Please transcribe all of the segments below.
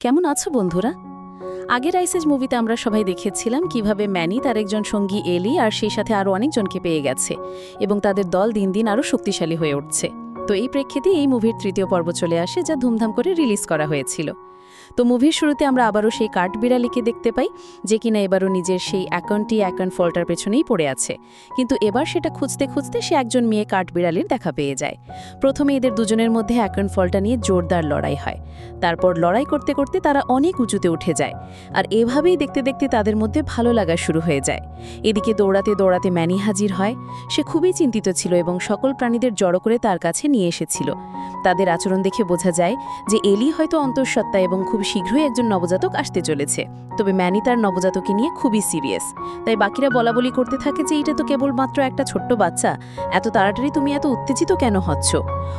কেমন আছো বন্ধুরা? আগের আইসেজ মুভিতে আমরা সবাই দেখেছিলাম কীভাবে ম্যানি তার একজন সঙ্গী এলি আর সেই সাথে আরও অনেকজনকে পেয়ে গেছে এবং তাদের দল দিন দিন আরও শক্তিশালী হয়ে উঠছে। তো এই প্রেক্ষিতে এই মুভির তৃতীয় পর্ব চলে আসে যা ধুমধাম করে রিলিজ করা হয়েছিল। তো মুভির শুরুতে আমরা আবারও সেই কাঠ বিড়ালিকে দেখতে পাই, যে কিনা এবারও নিজের সেই অ্যাকাউন্টটি অ্যাকাউন্ট ফল্টার পেছনেই পড়ে আছে। কিন্তু এবার সেটা খুঁজতে খুঁজতে সে একজন মেয়ে কাঠ বিড়ালির দেখা পেয়ে যায়। প্রথমে এদের দুজনের মধ্যে অ্যাকাউন্ট ফলটা নিয়ে জোরদার লড়াই হয়। তারপর লড়াই করতে করতে তারা অনেক উঁচুতে উঠে যায় আর এভাবেই দেখতে দেখতে তাদের মধ্যে ভালো লাগা শুরু হয়ে যায়। এদিকে দৌড়াতে দৌড়াতে ম্যানি হাজির হয়। সে খুবই চিন্তিত ছিল এবং সকল প্রাণীদের জড়ো করে তার কাছে নিয়ে এসেছিল। তাদের আচরণ দেখে বোঝা যায় যে এলি হয়তো অন্তঃসত্ত্বা এবং খুব শীঘ্রই একজন নবজাতক আসতে চলেছে। তবে ম্যানি তার নবজাতকে নিয়ে খুবই সিরিয়াস। তাই বাকিরা বলা বলি করতে থাকে যে এটা তো কেবলমাত্র একটা ছোট্ট বাচ্চা। এত তাড়াতাড়ি তুমি এত উত্তেজিত কেন হচ্ছ?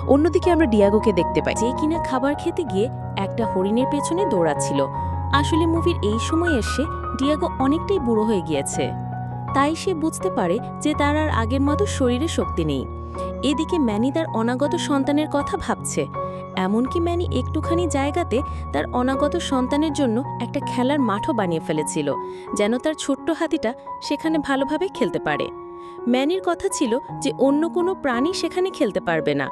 অন্যদিকে আমরা ডিয়াগোকে দেখতে পাই। যে কিনা খাবার খেতে গিয়ে একটা হরিণের পেছনে দৌড়াচ্ছিল। আসলে মুভির এই সময় এসে ডিয়াগো অনেকটাই বুড়ো হয়ে গিয়েছে। তাই সে বুঝতে পারে যে তার আর আগের মতো শরীরে শক্তি নেই। এদিকে ম্যানি তার অনাগত সন্তানের কথা ভাবছে। এমনকি ম্যানি একটুখানি জায়গাতে তার অনাগত সন্তানের জন্য একটা খেলার মাঠও বানিয়ে ফেলেছিল, যেন তার ছোট্ট হাতিটা সেখানে ভালোভাবে খেলতে পারে। ম্যানির কথা ছিল যে অন্য কোনো প্রাণী সেখানে খেলতে পারবে না,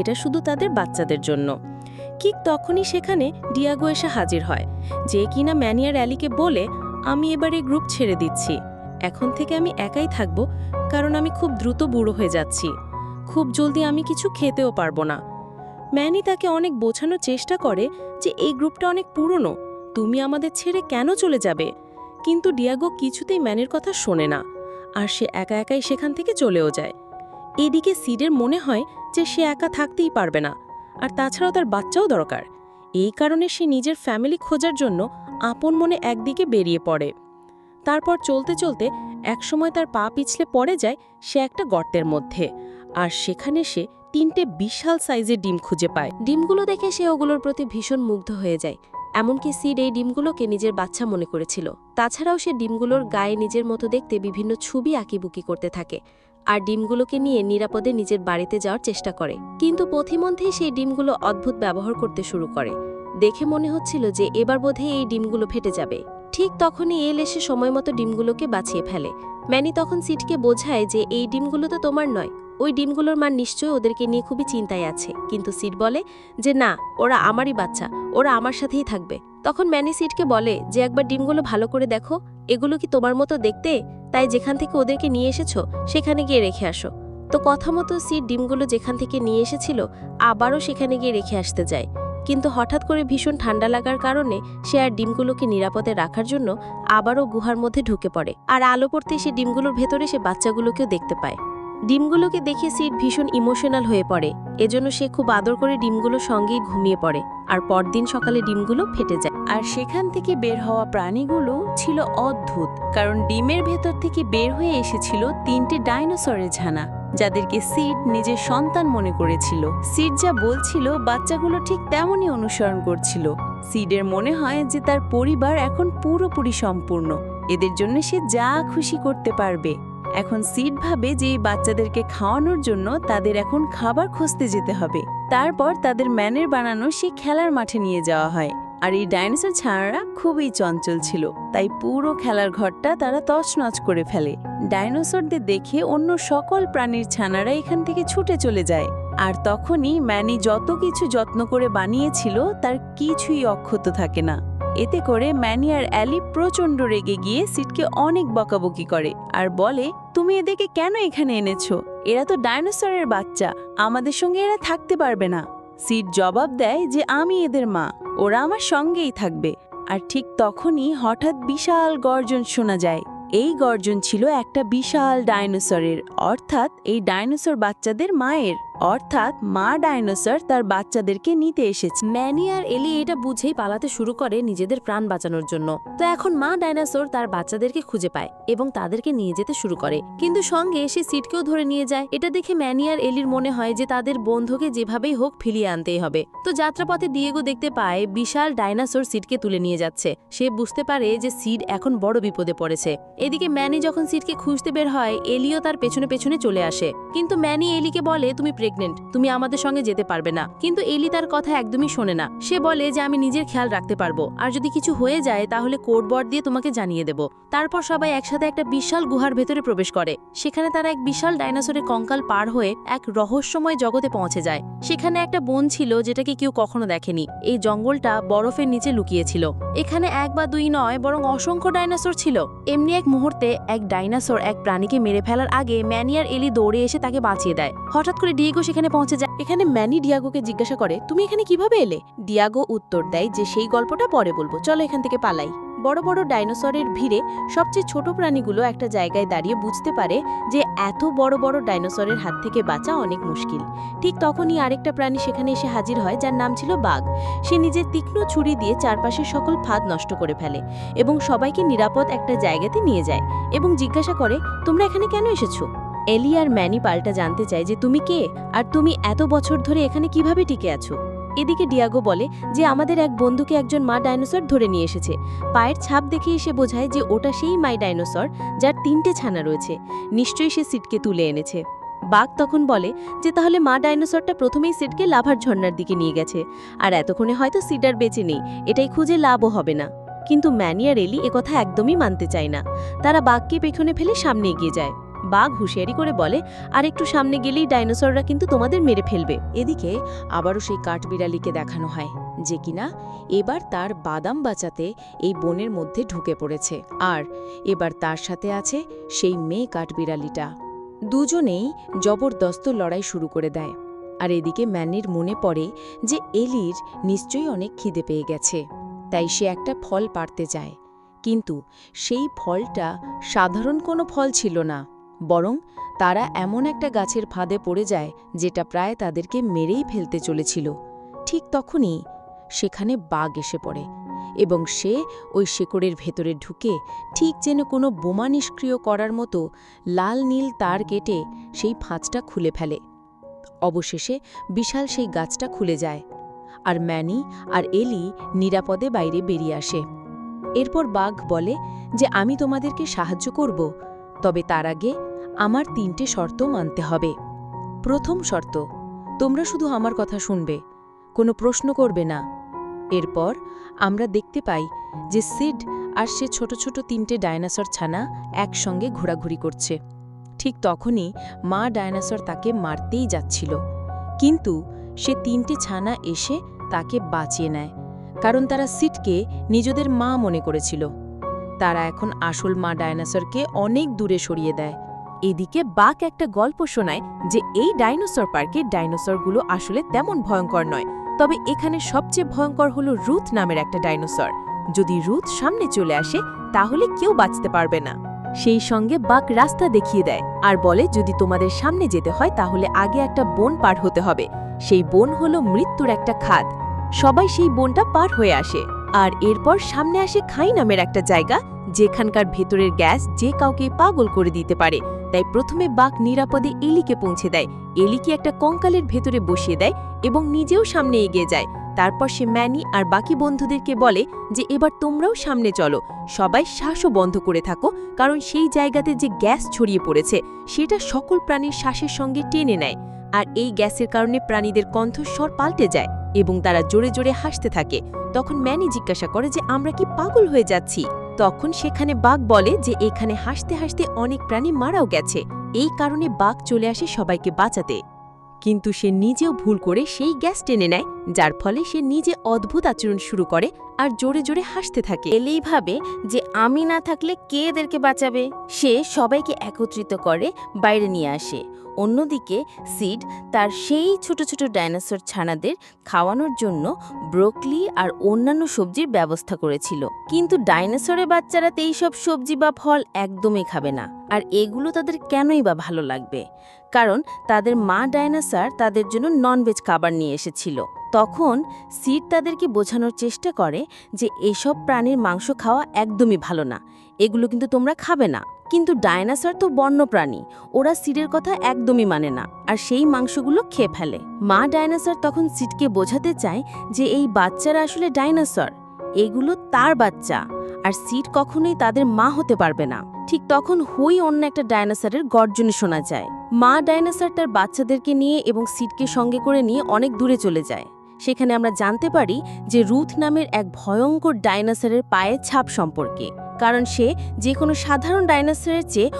এটা শুধু তাদের বাচ্চাদের জন্য। ঠিক তখনই সেখানে ডিয়াগো এসে হাজির হয়, যে কিনা ম্যানিয়ার অ্যালিকে বলে, আমি এবার এই গ্রুপ ছেড়ে দিচ্ছি। এখন থেকে আমি একাই থাকব, কারণ আমি খুব দ্রুত বুড়ো হয়ে যাচ্ছি। খুব জলদি আমি কিছু খেতেও পারব না। ম্যানি তাকে অনেক বোঝানোর চেষ্টা করে যে এই গ্রুপটা অনেক পুরনো, তুমি আমাদের ছেড়ে কেন চলে যাবে? কিন্তু ডিয়াগো কিছুতেই ম্যানের কথা শোনে না, আর সে একা একাই সেখান থেকে চলেও যায়। এদিকে সিডের মনে হয় যে সে একা থাকতেই পারবে না, আর তাছাড়াও তার বাচ্চাও দরকার। এই কারণে সে নিজের ফ্যামিলি খোঁজার জন্য আপন মনে একদিকে বেরিয়ে পড়ে। তারপর চলতে চলতে একসময় তার পা পিছলে পড়ে যায় সে একটা গর্তের মধ্যে। আর সেখানে সে তিনটে বিশাল সাইজের ডিম খুঁজে পায়। ডিমগুলো দেখে সে ওগুলোর প্রতি ভীষণ মুগ্ধ হয়ে যায়। এমনকি সিড এই ডিমগুলোকে নিজের বাচ্চা মনে করেছিল। তাছাড়াও সে ডিমগুলোর গায়ে নিজের মতো দেখতে বিভিন্ন ছবি আঁকিবুকি করতে থাকে আর ডিমগুলোকে নিয়ে নিরাপদে নিজের বাড়িতে যাওয়ার চেষ্টা করে। কিন্তু পথিমধ্যেই সেই ডিমগুলো অদ্ভুত ব্যবহার করতে শুরু করে। দেখে মনে হচ্ছিল যে এবার বোধহয় এই ডিমগুলো ফেটে যাবে। ঠিক তখনই এল এসে সময় মতো ডিমগুলোকে বাঁচিয়ে ফেলে। ম্যানি তখন সিটকে বোঝায় যে এই ডিমগুলো তো তোমার নয়। ওই ডিমগুলোর মান নিশ্চয়ই ওদেরকে নিয়ে খুবই চিন্তায় আছে। কিন্তু সিট বলে যে না, ওরা আমারই বাচ্চা, ওরা আমার সাথেই থাকবে। তখন ম্যানি সিটকে বলে যে একবার ডিমগুলো ভালো করে দেখো, এগুলো কি তোমার মতো দেখতে? তাই যেখান থেকে ওদেরকে নিয়ে এসেছ, সেখানে গিয়ে রেখে আসো। তো কথা মতো সিট ডিমগুলো যেখান থেকে নিয়ে এসেছিল, আবারও সেখানে গিয়ে রেখে আসতে যায়। কিন্তু হঠাৎ করে ভীষণ ঠান্ডা লাগার কারণে সে আর ডিমগুলোকে নিরাপদে রাখার জন্য আবারও গুহার মধ্যে ঢুকে পড়ে। আর আলো পড়তে সে ডিমগুলোর ভেতরে সে বাচ্চাগুলোকেও দেখতে পায়। ডিমগুলোকে দেখে সিট ভীষণ ইমোশনাল হয়ে পড়ে। এজন্য সে খুব আদর করে ডিমগুলো সঙ্গেই ঘুমিয়ে পড়ে, আর পরদিন সকালে ডিমগুলো ফেটে যায়। আর সেখান থেকে বের হওয়া প্রাণীগুলো ছিল অদ্ভুত, কারণ ডিমের ভেতর থেকে বের হয়ে এসেছিল তিনটে ডাইনোসরের ঝানা যাদেরকে সিড নিজের সন্তান মনে করেছিল। সিড যা বলছিল বাচ্চাগুলো ঠিক তেমনই অনুসরণ করছিল। সিডের মনে হয় যে তার পরিবার এখন পুরোপুরি সম্পূর্ণ, এদের জন্য সে যা খুশি করতে পারবে। এখন সিড ভাবে যে বাচ্চাদেরকে খাওয়ানোর জন্য তাদের এখন খাবার খুঁজতে যেতে হবে। তারপর তাদের ম্যানের বানানো সেই খেলার মাঠে নিয়ে যাওয়া হয়। আর এই ডাইনোসর ছানারা খুবই চঞ্চল ছিল, তাই পুরো খেলার ঘরটা তারা তছনছ করে ফেলে। ডাইনোসরদের দেখে অন্য সকল প্রাণীর ছানারা এখান থেকে ছুটে চলে যায়। আর তখনই ম্যানি যত কিছু যত্ন করে বানিয়েছিল, তার কিছুই অক্ষত থাকে না। এতে করে ম্যানি আর অ্যালি প্রচণ্ড রেগে গিয়ে সিটকে অনেক বকাবকি করে আর বলে, তুমি এদেরকে কেন এখানে এনেছো? এরা তো ডাইনোসরের বাচ্চা, আমাদের সঙ্গে এরা থাকতে পারবে না। সিট জবাব দেয় যে, আমি এদের মা, ওরা আমার সঙ্গেই থাকবে। আর ঠিক তখনই হঠাৎ বিশাল গর্জন শোনা যায়। এই গর্জন ছিল একটা বিশাল ডাইনোসরের, অর্থাৎ এই ডাইনোসর বাচ্চাদের মায়ের। অর্থাৎ মা ডাইনোসর তার বাচ্চাদেরকে নিতে এসেছে। ম্যানি আর এলি এটা বুঝেই পালাতে শুরু করে নিজেদের প্রাণ বাঁচানোর জন্য। তো এখন মা ডাইনোসর তার বাচ্চাদেরকে খুঁজে পায় এবং তাদেরকে নিয়ে যেতে শুরু করে। কিন্তু সঙ্গে এসে সিটকেও ধরে নিয়ে যায়। এটা দেখে ম্যানি আর এলির মনে হয় যে তাদের বন্ধুকে যেভাবেই হোক ফিরিয়ে আনতেই হবে। তো যাত্রাপথে দিয়েগো দেখতে পায় বিশাল ডাইনোসর সিটকে তুলে নিয়ে যাচ্ছে। সে বুঝতে পারে যে সিড এখন বড় বিপদে পড়েছে। এদিকে ম্যানি যখন সিটকে খুঁজতে বের হয়, এলিও তার পেছনে পেছনে চলে আসে। কিন্তু ম্যানি এলিকে বলে, তুমি প্রেগনেন্ট তুমি আমাদের সঙ্গে যেতে পারবে না। কিন্তু এলি তার কথা একদমই শোনে না। সে বলে যে আমি নিজের খেয়াল রাখতে পারব। আর যদি কিছু হয়ে যায়, তাহলে কোডবর্ড দিয়ে তোমাকে জানিয়ে দেব। তারপর সবাই একসাথে একটা বিশাল গুহার ভেতরে প্রবেশ করে। সেখানে তারা এক বিশাল ডাইনোসরের কঙ্কাল পার হয়ে এক রহস্যময় জগতে পৌঁছে যায়। সেখানে একটা বন ছিল যেটাকে কেউ কখনো দেখেনি। এই জঙ্গলটা বরফের নিচে লুকিয়েছিল। এখানে এক বা দুই নয়, বরং অসংখ্য ডাইনোসর ছিল। এমনি এক মুহূর্তে এক ডাইনোসর এক প্রাণীকে মেরে ফেলার আগে ম্যানিয়ার এলি দৌড়ে এসে তাকে বাঁচিয়ে দেয়। হঠাৎ করে ডিয়েগো সেখানে পৌঁছে যায়। এখানে ম্যানি ডিয়াগোকে জিজ্ঞাসা করে, তুমি এখানে কীভাবে এলে? ডিয়াগো উত্তর দেয় যে, সেই গল্পটা পরে বলব। চলো এখান থেকে পালাই। বড় বড় ডাইনোসরের ভিড়ে সবচেয়ে ছোট প্রাণীগুলো একটা জায়গায় দাঁড়িয়ে বুঝতে পারে যে, এত বড় বড় ডাইনোসরের হাত থেকে বাঁচা অনেক মুশকিল। ঠিক তখনই আরেকটা প্রাণী সেখানে এসে হাজির হয়, যার নাম ছিল বাঘ। সে নিজের তীক্ষ্ণ ছুরি দিয়ে চারপাশের সকল ফাঁদ নষ্ট করে ফেলে এবং সবাইকে নিরাপদ একটা জায়গাতে নিয়ে যায় এবং জিজ্ঞাসা করে, তোমরা এখানে কেন এসেছ? এলি আর ম্যানি পাল্টা জানতে চায় যে তুমি কে আর তুমি এত বছর ধরে এখানে কীভাবে টিকে আছো? এদিকে ডিয়াগো বলে যে আমাদের এক বন্ধুকে একজন মা ডাইনোসর ধরে নিয়ে এসেছে। পায়ের ছাপ দেখে এসে বোঝায় যে ওটা সেই মাই ডাইনোসর যার তিনটে ছানা রয়েছে। নিশ্চয়ই সে সিটকে তুলে এনেছে। বাঘ তখন বলে যে তাহলে মা ডাইনোসরটা প্রথমেই সিটকে লাভার ঝর্ণার দিকে নিয়ে গেছে। আর এতক্ষণে হয়তো সিডার বেঁচে নেই, এটাই খুঁজে লাভও হবে না। কিন্তু ম্যানি আর এলি একথা একদমই মানতে চায় না। তারা বাঘকে পেছনে ফেলে সামনে এগিয়ে যায়। বাঘ হুঁশিয়ারি করে বলে, আর একটু সামনে গেলেই ডাইনোসররা কিন্তু তোমাদের মেরে ফেলবে। এদিকে আবারও সেই কাঠবিড়ালিকে দেখানো হয়, যে কিনা এবার তার বাদাম বাঁচাতে এই বনের মধ্যে ঢুকে পড়েছে। আর এবার তার সাথে আছে সেই মেয়ে কাঠবিড়ালিটা। দুজনেই জবরদস্ত লড়াই শুরু করে দেয়। আর এদিকে ম্যানির মনে পড়ে যে এলির নিশ্চয়ই অনেক খিদে পেয়ে গেছে, তাই সে একটা ফল পারতে যায়। কিন্তু সেই ফলটা সাধারণ কোনো ফল ছিল না। বরং তারা এমন একটা গাছের ফাঁদে পড়ে যায় যেটা প্রায় তাদেরকে মেরেই ফেলতে চলেছিল। ঠিক তখনই সেখানে বাঘ এসে পড়ে এবং সে ওই শেকড়ের ভেতরে ঢুকে ঠিক যেন কোনো বোমা নিষ্ক্রিয় করার মতো লাল নীল তার কেটে সেই ফাঁচটা খুলে ফেলে। অবশেষে বিশাল সেই গাছটা খুলে যায় আর ম্যানি আর এলি নিরাপদে বাইরে বেরিয়ে আসে। এরপর বাঘ বলে যে, আমি তোমাদেরকে সাহায্য করব। তবে তার আগে আমার তিনটে শর্ত মানতে হবে। প্রথম শর্ত, তোমরা শুধু আমার কথা শুনবে, কোনো প্রশ্ন করবে না। এরপর, আমরা দেখতে পাই যে সিড আর সে ছোট ছোট তিনটে ডায়নাসর ছানা একসঙ্গে ঘোরাঘুরি করছে। ঠিক তখনই মা ডায়নাসর তাকে মারতেই যাচ্ছিল। কিন্তু সে তিনটে ছানা এসে তাকে বাঁচিয়ে নেয়, কারণ তারা সিটকে নিজেদের মা মনে করেছিল। তারা এখন আসল মা ডায়নাসরকে অনেক দূরে সরিয়ে দেয়। এদিকে বাক একটা গল্প শোনায় যে এই ডাইনোসর পার্কে ডাইনোসরগুলো আসলে তেমন ভয়ঙ্কর নয়, তবে এখানে সবচেয়ে ভয়ঙ্কর হলো রুথ নামের একটা ডাইনোসর। যদি রুথ সামনে চলে আসে, তাহলে কেউ বাঁচতে পারবে না। সেই সঙ্গে বাক রাস্তা দেখিয়ে দেয় আর বলে, যদি তোমাদের সামনে যেতে হয়, তাহলে আগে একটা বন পার হতে হবে। সেই বন হলো মৃত্যুর একটা খাদ। সবাই সেই বনটা পার হয়ে আসে। আর এরপর সামনে আসে খাই নামের একটা জায়গা, যেখানকার ভেতরের গ্যাস যে কাউকে পাগল করে দিতে পারে। তাই প্রথমে বাঘ নিরাপদে এলিকে পৌঁছে দেয়। এলিকে একটা কঙ্কালের ভেতরে বসিয়ে দেয় এবং নিজেও সামনে এগিয়ে যায়। তারপর সে ম্যানি আর বাকি বন্ধুদেরকে বলে যে, এবার তোমরাও সামনে চলো। সবাই শ্বাসও বন্ধ করে থাকো, কারণ সেই জায়গাতে যে গ্যাস ছড়িয়ে পড়েছে, সেটা সকল প্রাণীর শ্বাসের সঙ্গে টেনে নেয়। আর এই গ্যাসের কারণে প্রাণীদের কণ্ঠস্বর পাল্টে যায় এবং তারা জোরে জোরে হাসতে থাকে। তখন ম্যানি জিজ্ঞাসা করে যে, আমরা কি পাগল হয়ে যাচ্ছি? তখন সেখানে বাঘ বলে যে, এখানে হাসতে হাসতে অনেক প্রাণী মারাও গেছে। এই কারণে বাঘ চলে আসে সবাইকে বাঁচাতে। কিন্তু সে নিজেও ভুল করে সেই গ্যাস টেনে নেয়, যার ফলে সে নিজে অদ্ভুত আচরণ শুরু করে আর জোরে জোরে হাসতে থাকে। এলেই ভাবে যে, আমি না থাকলে কে এদেরকে বাঁচাবে? সে সবাইকে একত্রিত করে বাইরে নিয়ে আসে। অন্যদিকে, সিড তার সেই ছোট ছোট ডাইনোসর ছানাদের খাওয়ানোর জন্য ব্রোকলি আর অন্যান্য সবজির ব্যবস্থা করেছিল। কিন্তু ডাইনোসরের বাচ্চারা তো এইসব সবজি বা ফল একদমই খাবে না। আর এগুলো তাদের কেনই বা ভালো লাগবে? কারণ তাদের মা ডাইনোসর তাদের জন্য ননভেজ খাবার নিয়ে এসেছিল। তখন সিড তাদেরকে বোঝানোর চেষ্টা করে যে এসব প্রাণীর মাংস খাওয়া একদমই ভালো না। এগুলো কিন্তু তোমরা খাবে না। কিন্তু ডায়নাসর তো বন্য প্রাণী ওরা সিডের কথা একদমই মানে না, আর সেই মাংসগুলো খেয়ে ফেলে। মা ডায়নাসর তখন সিডকে বোঝাতে চায় যে এই বাচ্চারা আসলে ডাইনোসর। এগুলো তার বাচ্চা, আর সিড কখনোই তাদের মা হতে পারবে না। ঠিক তখন হুই অন্য একটা ডাইনোসরের গর্জনে শোনা যায়। মা ডাইনোসর তার বাচ্চাদেরকে নিয়ে এবং সিডকে সঙ্গে করে নিয়ে অনেক দূরে চলে যায়। সেখানে আমরা জানতে পারি যে রুথ নামের এক ভয়ঙ্কর ডাইনোসরের পায়ের ছাপ সম্পর্কে। কারণ সে যে কোনো সাধারণ ডাইনোসরের চেয়ে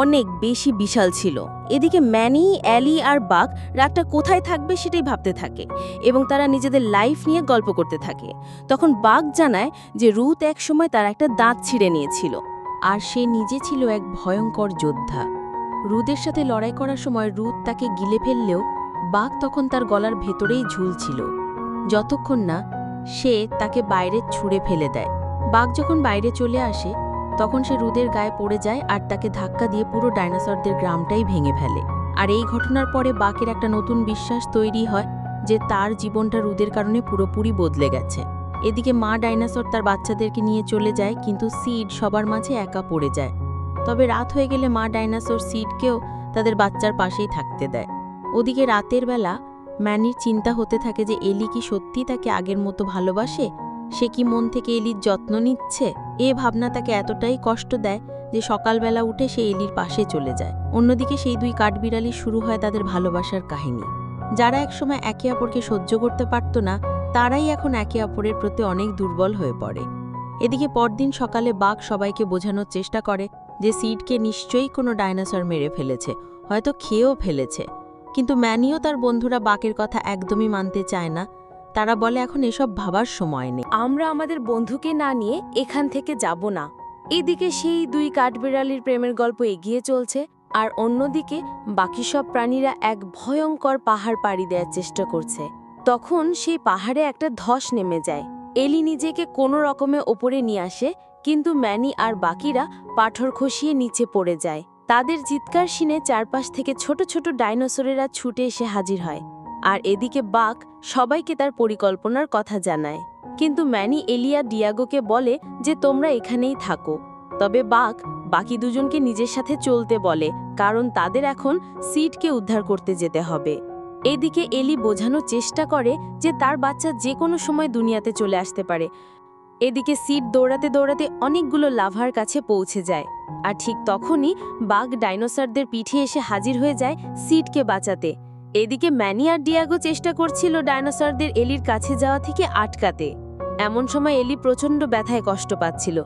অনেক বেশি বিশাল ছিল। এদিকে ম্যানি, অ্যালি আর বাক রাতটা কোথায় থাকবে সেটাই ভাবতে থাকে এবং তারা নিজেদের লাইফ নিয়ে গল্প করতে থাকে। তখন বাঘ জানায় যে রুত এক সময় তার একটা দাঁত ছিঁড়ে নিয়েছিল আর সে নিজে ছিল এক ভয়ঙ্কর যোদ্ধা। রুদের সাথে লড়াই করার সময় রুদ তাকে গিলে ফেললেও বাঘ তখন তার গলার ভেতরেই ঝুলছিল। যতক্ষণ না সে তাকে বাইরে ছুঁড়ে ফেলে দেয়। বাঘ যখন বাইরে চলে আসে, তখন সে রুদের গায়ে পড়ে যায় আর তাকে ধাক্কা দিয়ে পুরো ডাইনোসরদের গ্রামটাই ভেঙে ফেলে। আর এই ঘটনার পরে বাঘের একটা নতুন বিশ্বাস তৈরি হয় যে তার জীবনটা রুদের কারণে পুরোপুরি বদলে গেছে। এদিকে মা ডাইনোসর তার বাচ্চাদেরকে নিয়ে চলে যায়, কিন্তু সিড সবার মাঝে একা পড়ে যায়। তবে রাত হয়ে গেলে মা ডাইনোসর সিডকেও তাদের বাচ্চার পাশেই থাকতে দেয়। ওদিকে রাতের বেলা ম্যানির চিন্তা হতে থাকে যে এলি কি সত্যি তাকে আগের মতো ভালোবাসে? সে কি মন থেকে এলির যত্ন নিচ্ছে? এ ভাবনা তাকে এতটাই কষ্ট দেয় যে সকালবেলা উঠে সে এলির পাশে চলে যায়। অন্যদিকে সেই দুই কাঠবিড়ালি শুরু হয় তাদের ভালোবাসার কাহিনী। যারা একসময় একে অপরকে সহ্য করতে পারত না, তারাই এখন একে অপরের প্রতি অনেক দুর্বল হয়ে পড়ে। এদিকে পরদিন সকালে বাঘ সবাইকে বোঝানোর চেষ্টা করে যে সিডকে নিশ্চয়ই কোনো ডাইনোসর মেরে ফেলেছে, হয়তো খেয়েও ফেলেছে। কিন্তু ম্যানিও তার বন্ধুরা বাকের কথা একদমই মানতে চায় না। তারা বলে, এখন এসব ভাবার সময় নেই। আমরা আমাদের বন্ধুকে না নিয়ে এখান থেকে যাব না। এদিকে সেই দুই কাঠবিড়ালির প্রেমের গল্প এগিয়ে চলছে, আর অন্যদিকে বাকি সব প্রাণীরা এক ভয়ঙ্কর পাহাড় পাড়ি দেওয়ার চেষ্টা করছে। তখন সেই পাহাড়ে একটা ধস নেমে যায়। এলি নিজেকে কোনো রকমে ওপরে নিয়ে আসে, কিন্তু ম্যানি আর বাকিরা পাথর খসিয়ে নিচে পড়ে যায়। তাদের চিৎকার শুনে চারপাশ থেকে ছোট ছোট ডাইনোসরেরা ছুটে এসে হাজির হয়। আর এদিকে বাঘ সবাইকে তার পরিকল্পনার কথা জানায়। কিন্তু ম্যানি এলিয়া ডিয়াগোকে বলে যে তোমরা এখানেই থাকো। তবে বাঘ বাকি দুজনকে নিজের সাথে চলতে বলে, কারণ তাদের এখন সিটকে উদ্ধার করতে যেতে হবে। এদিকে এলি বোঝানোর চেষ্টা করে যে তার বাচ্চা যে কোনো সময় দুনিয়াতে চলে আসতে পারে। এদিকে সিট দৌড়াতে দৌড়াতে অনেকগুলো লাভার কাছে পৌঁছে যায়। আর ঠিক তখনই বাঘ ডাইনোসরদের পিঠে এসে হাজির হয়ে যায় সিটকে বাঁচাতে। এদিকে ম্যানি আর ডিয়াগো চেষ্টা করছিল ডাইনোসরদের এলির কাছে যাওয়া থেকে আটকাতে। এমন সময় এলি প্রচণ্ড ব্যথায় কষ্ট পাচ্ছিল।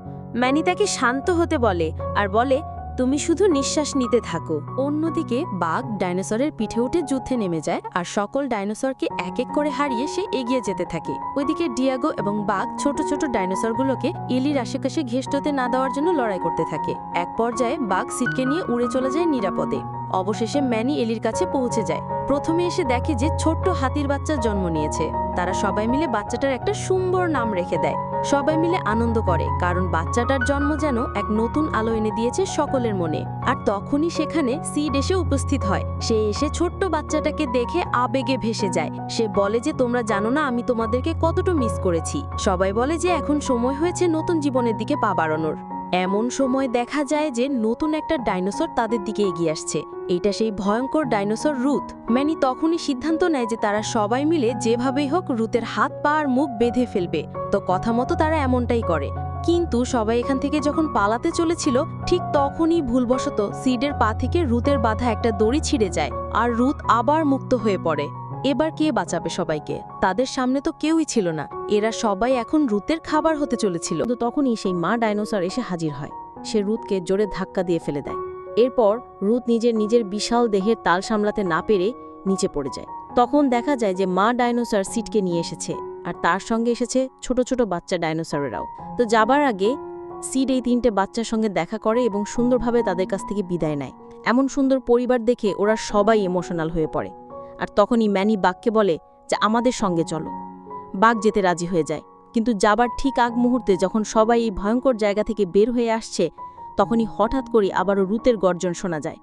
ম্যানি তাকে শান্ত হতে বলে আর বলে, তুমি শুধু নিঃশ্বাস নিতে থাকো। অন্যদিকে বাঘ ডাইনোসরের পিঠে উঠে যুদ্ধে নেমে যায় আর সকল ডাইনোসরকে এক এক করে হারিয়ে সে এগিয়ে যেতে থাকে। ওইদিকে ডিয়াগো এবং বাঘ ছোট ছোট ডাইনোসরগুলোকে ইলির আশেপাশে ঘেষ্টতে না দেওয়ার জন্য লড়াই করতে থাকে। এক পর্যায়ে বাঘ সিটকে নিয়ে উড়ে চলে যায় নিরাপদে। অবশেষে ম্যানি এলির কাছে পৌঁছে যায়। প্রথমে এসে দেখে যে ছোট্ট হাতির বাচ্চা জন্ম নিয়েছে। তারা সবাই মিলে বাচ্চাটার একটা সুন্দর নাম রেখে দেয়। সবাই মিলে আনন্দ করে, কারণ বাচ্চাটার জন্ম যেন এক নতুন আলো এনে দিয়েছে সকলের মনে। আর তখনই সেখানে সিড এসে উপস্থিত হয়। সে এসে ছোট্ট বাচ্চাটাকে দেখে আবেগে ভেসে যায়। সে বলে যে, তোমরা জানো না, আমি তোমাদেরকে কতটা মিস করেছি। সবাই বলে যে, এখন সময় হয়েছে নতুন জীবনের দিকে পা বাড়ানোর। এমন সময় দেখা যায় যে নতুন একটা ডাইনোসর তাদের দিকে এগিয়ে আসছে। এটা সেই ভয়ঙ্কর ডাইনোসর রুথ। ম্যানি তখনই সিদ্ধান্ত নেয় যে তারা সবাই মিলে যেভাবেই হোক রুতের হাত, পা আর মুখ বেঁধে ফেলবে। তো কথা মতো তারা এমনটাই করে। কিন্তু সবাই এখান থেকে যখন পালাতে চলেছিল, ঠিক তখনই ভুলবশত সিডের পা থেকে রুতের বাধা একটা দড়ি ছিঁড়ে যায়, আর রুত আবার মুক্ত হয়ে পড়ে। এবার কে বাঁচাবে সবাইকে? তাদের সামনে তো কেউই ছিল না। এরা সবাই এখন রুতের খাবার হতে চলেছিল। কিন্তু তখনই সেই মা ডাইনোসর এসে হাজির হয়। সে রুতকে জোরে ধাক্কা দিয়ে ফেলে দেয়। এরপর রুত নিজের নিজের বিশাল দেহের তাল সামলাতে না পেরে নিচে পড়ে যায়। তখন দেখা যায় যে মা ডাইনোসর সিটকে নিয়ে এসেছে আর তার সঙ্গে এসেছে ছোট ছোট বাচ্চা ডাইনোসরেরাও। তো যাবার আগে সিড এই তিনটে বাচ্চার সঙ্গে দেখা করে এবং সুন্দরভাবে তাদের কাছ থেকে বিদায় নেয়। এমন সুন্দর পরিবার দেখে ওরা সবাই ইমোশনাল হয়ে পড়ে। আর তখনই ম্যানি বাঘকে বলে যে আমাদের সঙ্গে চলো। বাঘ যেতে রাজি হয়ে যায়, কিন্তু যাবার ঠিক আগ মুহূর্তে যখন সবাই এই ভয়ঙ্কর জায়গা থেকে বের হয়ে আসছে, তখনই হঠাৎ করে আবারও রুতের গর্জন শোনা যায়।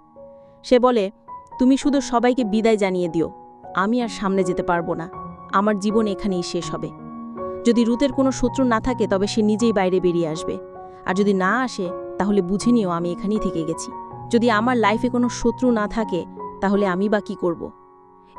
সে বলে, তুমি শুধু সবাইকে বিদায় জানিয়ে দিও, আমি আর সামনে যেতে পারব না, আমার জীবন এখানেই শেষ হবে। যদি রুতের কোনো শত্রু না থাকে, তবে সে নিজেই বাইরে বেরিয়ে আসবে। আর যদি না আসে, তাহলে বুঝে নিও আমি এখানেই থেকে গেছি। যদি আমার লাইফে কোনো শত্রু না থাকে, তাহলে আমি বা কী করব?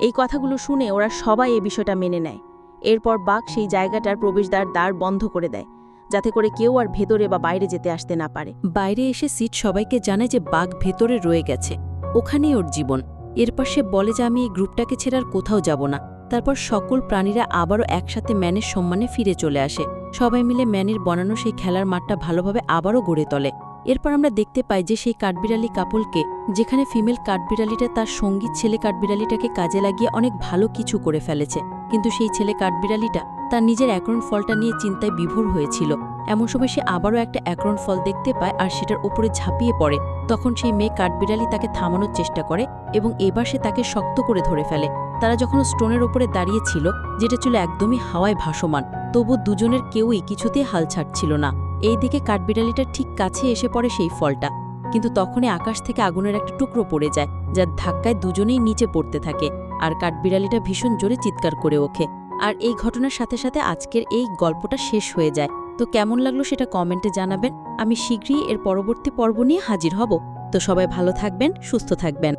এই কথাগুলো শুনে ওরা সবাই এই বিষয়টা মেনে নেয়। এরপর বাঘ সেই জায়গাটার প্রবেশদ্বার দ্বার বন্ধ করে দেয়, যাতে করে কেউ আর ভেতরে বা বাইরে যেতে আসতে না পারে। বাইরে এসে সিট সবাইকে জানায় যে বাঘ ভেতরে রয়ে গেছে। ওখানেই ওর জীবন। এরপর সে বলে যে আমি এই গ্রুপটাকে ছেড়ে আর কোথাও যাব না। তারপর সকল প্রাণীরা আবারও একসাথে ম্যানের সম্মানে ফিরে চলে আসে। সবাই মিলে ম্যানের বানানো সেই খেলার মাঠটা ভালোভাবে আবারও গড়ে তোলে। এরপর আমরা দেখতে পাই যে সেই কাঠবিড়ালি কাপলকে, যেখানে ফিমেল কাঠবিড়ালিটা তার সংগীত ছেলে কাঠবিড়ালিটাকে কাজে লাগিয়ে অনেক ভালো কিছু করে ফেলেছে। কিন্তু সেই ছেলে কাঠবিড়ালিটা তার নিজের একরণ ফলটা নিয়ে চিন্তায় বিভোর হয়েছিল। এমন সময় সে আবারও একটা একরণ ফল দেখতে পায় আর সেটার ওপরে ঝাঁপিয়ে পড়ে। তখন সেই মেয়ে কাঠবিড়ালি তাকে থামানোর চেষ্টা করে এবং এবার সে তাকে শক্ত করে ধরে ফেলে। তারা যখন স্টোনের ওপরে দাঁড়িয়েছিল যেটা ছিল একদমই হাওয়ায় ভাসমান, তবু দুজনের কেউই কিছুতেই হাল ছাড়ছিল না। এই দিকে কাঠবিড়ালিটার ঠিক কাছে এসে পড়ে সেই ফলটা। কিন্তু তখনই আকাশ থেকে আগুনের একটা টুকরো পড়ে যায়, যার ধাক্কায় দুজনেই নিচে পড়তে থাকে, আর কাঠবিড়ালিটা ভীষণ জোরে চিৎকার করে ওঠে। আর এই ঘটনার সাথে সাথে আজকের এই গল্পটা শেষ হয়ে যায়। তো কেমন লাগল সেটা কমেন্টে জানাবেন। আমি শীঘ্রই এর পরবর্তী পর্ব নিয়ে হাজির হব। তো সবাই ভালো থাকবেন, সুস্থ থাকবেন।